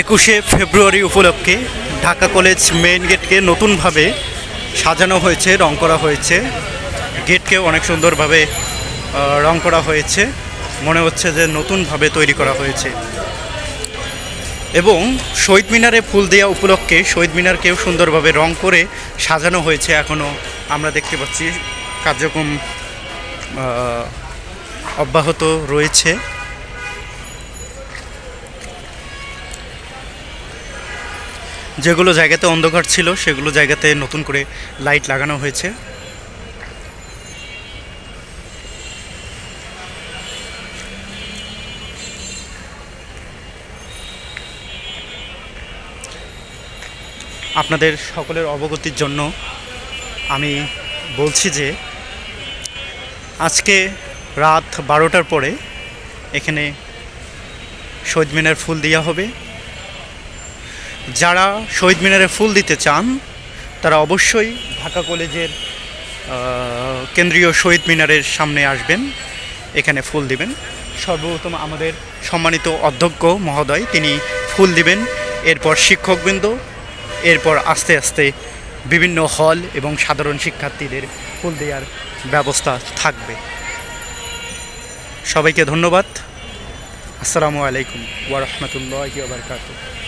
একুশে ফেব্রুয়ারি উপলক্ষে Dhaka college main গেটকে নতুনভাবে সাজানো হয়েছে, রং করা হয়েছে। গেটকে অনেক সুন্দরভাবে রং করা হয়েছে। মনে হচ্ছে যে নতুনভাবে তৈরি করা হয়েছে। এবং শহীদ মিনারে ফুল দেওয়া উপলক্ষে শহীদ মিনারকেও সুন্দরভাবে রং করে সাজানো হয়েছে এখনও আমরা দেখতে পাচ্ছি কার্যক্রম অব্যাহত রয়েছে। যেগুলো জায়গাতে অন্ধকার ছিল, সেগুলো জায়গাতে নতুন করে লাইট লাগানো হয়েছে। আপনাদের সকলের অবগতির জন্য আমি বলছি যে, আজকে রাত বারোটার পরে এখানে শহীদ মিনার ফুল দেওয়া হবে। যারা শহীদ মিনারে ফুল দিতে চান, তারা অবশ্যই ঢাকা কলেজের কেন্দ্রীয় শহীদ মিনারের সামনে আসবেন। এখানে ফুল দিবেন। সর্বপ্রথম আমাদের সম্মানিত অধ্যক্ষ মহোদয়, তিনি ফুল দিবেন। এরপর শিক্ষকবৃন্দ, এরপর আস্তে আস্তে বিভিন্ন হল এবং সাধারণ শিক্ষার্থীদের ফুল দেওয়ার ব্যবস্থা থাকবে। সবাইকে ধন্যবাদ। আসসালামু আলাইকুম ওয়া রাহমাতুল্লাহি ওয়া বারাকাতুহু।